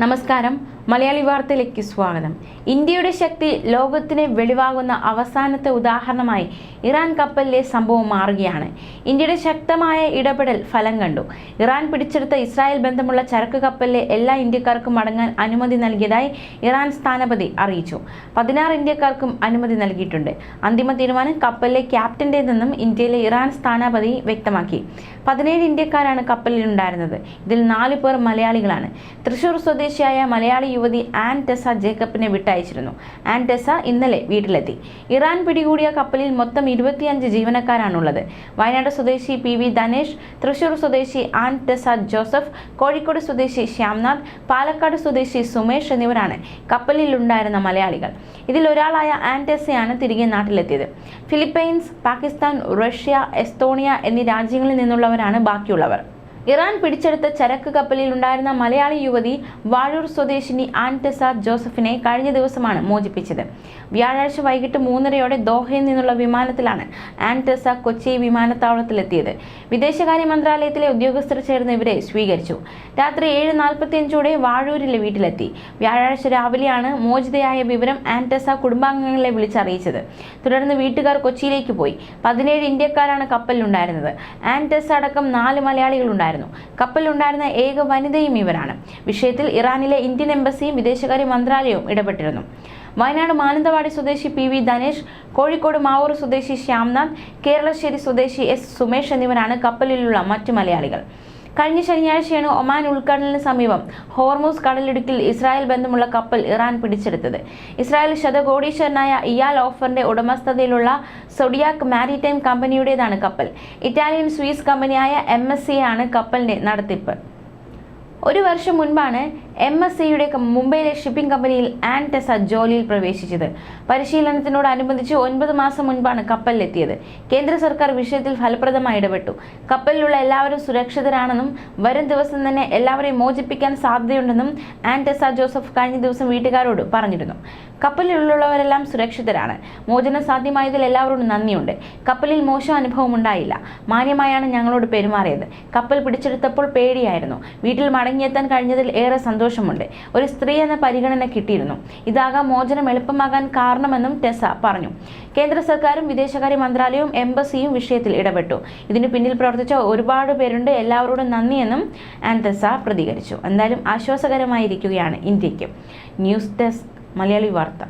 നമസ്കാരം. മലയാളി വാർത്തയിലേക്ക് സ്വാഗതം. ഇന്ത്യയുടെ ശക്തി ലോകത്തിന് വെളിവാകുന്ന അവസാനത്തെ ഉദാഹരണമായി ഇറാൻ കപ്പലിലെ സംഭവം മാറുകയാണ്. ഇന്ത്യയുടെ ശക്തമായ ഇടപെടൽ ഫലം കണ്ടു. ഇറാൻ പിടിച്ചെടുത്ത ഇസ്രായേൽ ബന്ധമുള്ള ചരക്ക് കപ്പലിലെ എല്ലാ ഇന്ത്യക്കാർക്കും മടങ്ങാൻ അനുമതി നൽകിയതായി ഇറാൻ സ്ഥാനപതി അറിയിച്ചു. പതിനാറ് ഇന്ത്യക്കാർക്കും അനുമതി നൽകിയിട്ടുണ്ട്. അന്തിമ തീരുമാനം കപ്പലിലെ ക്യാപ്റ്റന്റേതെന്നും ഇന്ത്യയിലെ ഇറാൻ സ്ഥാനപതി വ്യക്തമാക്കി. പതിനേഴ് ഇന്ത്യക്കാരാണ് കപ്പലിലുണ്ടായിരുന്നത് ഇതിൽ നാല് പേർ മലയാളികളാണ്. തൃശൂർ സ്വദേശിയായ മലയാളി യുവതി ആൻ ടെസ ജേക്കബിനെ വിട്ടയച്ചിരുന്നു. ആൻ ടെസ ഇന്നലെ വീട്ടിലെത്തി. ഇറാൻ പിടികൂടിയ കപ്പലിൽ മൊത്തം ഇരുപത്തിയഞ്ച് ജീവനക്കാരാണുള്ളത്. വയനാട് സ്വദേശി പി വി ധനേഷ് തൃശൂർ സ്വദേശി ആൻ ടെസ ജോസഫ് കോഴിക്കോട് സ്വദേശി ശ്യാംനാഥ് പാലക്കാട് സ്വദേശി സുമേഷ് എന്നിവരാണ് കപ്പലിലുണ്ടായിരുന്ന മലയാളികൾ. ഇതിൽ ഒരാളായ ആൻ ടെസയാണ് തിരികെ നാട്ടിലെത്തിയത്. ഫിലിപ്പൈൻസ് പാകിസ്ഥാൻ റഷ്യ എസ്തോണിയ എന്നീ രാജ്യങ്ങളിൽ നിന്നുള്ളവരാണ് ബാക്കിയുള്ളവർ. ഇറാൻ പിടിച്ചെടുത്ത ചരക്ക് കപ്പലിൽ ഉണ്ടായിരുന്ന മലയാളി യുവതി വാഴൂർ സ്വദേശിനി ആന്റസ ജോസഫിനെ കഴിഞ്ഞ ദിവസമാണ് മോചിപ്പിച്ചത്. വ്യാഴാഴ്ച വൈകിട്ട് മൂന്നരയോടെ ദോഹയിൽ നിന്നുള്ള വിമാനത്തിലാണ് ആന്റസ കൊച്ചി വിമാനത്താവളത്തിലെത്തിയത്. വിദേശകാര്യ മന്ത്രാലയത്തിലെ ഉദ്യോഗസ്ഥർ ചേർന്ന് ഇവരെ സ്വീകരിച്ചു. രാത്രി ഏഴ് നാൽപ്പത്തിയഞ്ചോടെ വാഴൂരിലെ വീട്ടിലെത്തി. വ്യാഴാഴ്ച രാവിലെയാണ് മോചിതയായ വിവരം ആന്റസ കുടുംബാംഗങ്ങളെ വിളിച്ചറിയിച്ചത്. തുടർന്ന് വീട്ടുകാർ കൊച്ചിയിലേക്ക് പോയി. പതിനേഴ് ഇന്ത്യക്കാരാണ് കപ്പലിലുണ്ടായിരുന്നത്. ആന്റസ അടക്കം നാല് മലയാളികളുണ്ടായിരുന്നു. കപ്പലിലുണ്ടായിരുന്ന ഏക വനിതയും ഇവരാണ്. വിഷയത്തിൽ ഇറാനിലെ ഇന്ത്യൻ എംബസിയും വിദേശകാര്യ മന്ത്രാലയവും ഇടപെട്ടിരുന്നു. വയനാട് മാനന്തവാടി സ്വദേശി പി വി ധനേഷ് കോഴിക്കോട് മാവൂർ സ്വദേശി ശ്യാംനാഥ് കേരളശ്ശേരി സ്വദേശി എസ് സുമേഷ് എന്നിവരാണ് കപ്പലിലുള്ള മറ്റു മലയാളികൾ. കഴിഞ്ഞ ശനിയാഴ്ചയാണ് ഒമാൻ ഉൾക്കടലിന് സമീപം ഹോർമൂസ് കടലിടുക്കിൽ ഇസ്രായേൽ ബന്ധമുള്ള കപ്പൽ ഇറാൻ പിടിച്ചെടുത്തത്. ഇസ്രായേൽ ശതകോടീശ്വരനായ ഇയാൽ ഓഫറിന്റെ ഉടമസ്ഥതയിലുള്ള സൊഡിയാക് മാരിടൈം കമ്പനിയുടേതാണ് കപ്പൽ. ഇറ്റാലിയൻ സ്വീസ് കമ്പനിയായ എം എസ് സി ആണ് കപ്പലിന്റെ നടത്തിപ്പ്. ഒരു വർഷം മുൻപാണ് എം എസ് സിയുടെ മുംബൈയിലെ ഷിപ്പിംഗ് കമ്പനിയിൽ ആൻ ജോലിയിൽ പ്രവേശിച്ചത്. പരിശീലനത്തിനോടനുബന്ധിച്ച് ഒൻപത് മാസം മുൻപാണ് കപ്പലിലെത്തിയത്. കേന്ദ്ര സർക്കാർ വിഷയത്തിൽ ഫലപ്രദമായി ഇടപെട്ടു. കപ്പലിലുള്ള എല്ലാവരും സുരക്ഷിതരാണെന്നും വരും ദിവസം തന്നെ എല്ലാവരെയും മോചിപ്പിക്കാൻ സാധ്യതയുണ്ടെന്നും ആൻ ജോസഫ് കഴിഞ്ഞ ദിവസം വീട്ടുകാരോട് പറഞ്ഞിരുന്നു. കപ്പലിലുള്ളവരെല്ലാം സുരക്ഷിതരാണ്. മോചനം സാധ്യമായതിൽ എല്ലാവരോടും നന്ദിയുണ്ട്. കപ്പലിൽ മോശം അനുഭവം ഉണ്ടായില്ല. മാന്യമായാണ് ഞങ്ങളോട് പെരുമാറിയത്. കപ്പൽ പിടിച്ചെടുത്തപ്പോൾ പേടിയായിരുന്നു. വീട്ടിൽ മടങ്ങിയെത്താൻ കഴിഞ്ഞതിൽ ഏറെ സന്തോഷമുണ്ട്. ഒരു സ്ത്രീ എന്ന പരിഗണന കിട്ടിയിരുന്നു. ഇതാകാം മോചനം എളുപ്പമാകാൻ കാരണമെന്നും ടെസ പറഞ്ഞു. കേന്ദ്ര സർക്കാരും വിദേശകാര്യ മന്ത്രാലയവും എംബസിയും വിഷയത്തിൽ ഇടപെട്ടു. ഇതിനു പിന്നിൽ പ്രവർത്തിച്ച ഒരുപാട് പേരുണ്ട്. എല്ലാവരോടും നന്ദിയെന്നും ആൻതെസ പ്രതികരിച്ചു. എന്തായാലും ആശ്വാസകരമായിരിക്കുകയാണ് ഇന്ത്യയ്ക്ക് ന്യൂസ് ഡെസ്ക് മലയാളി വാർത്ത.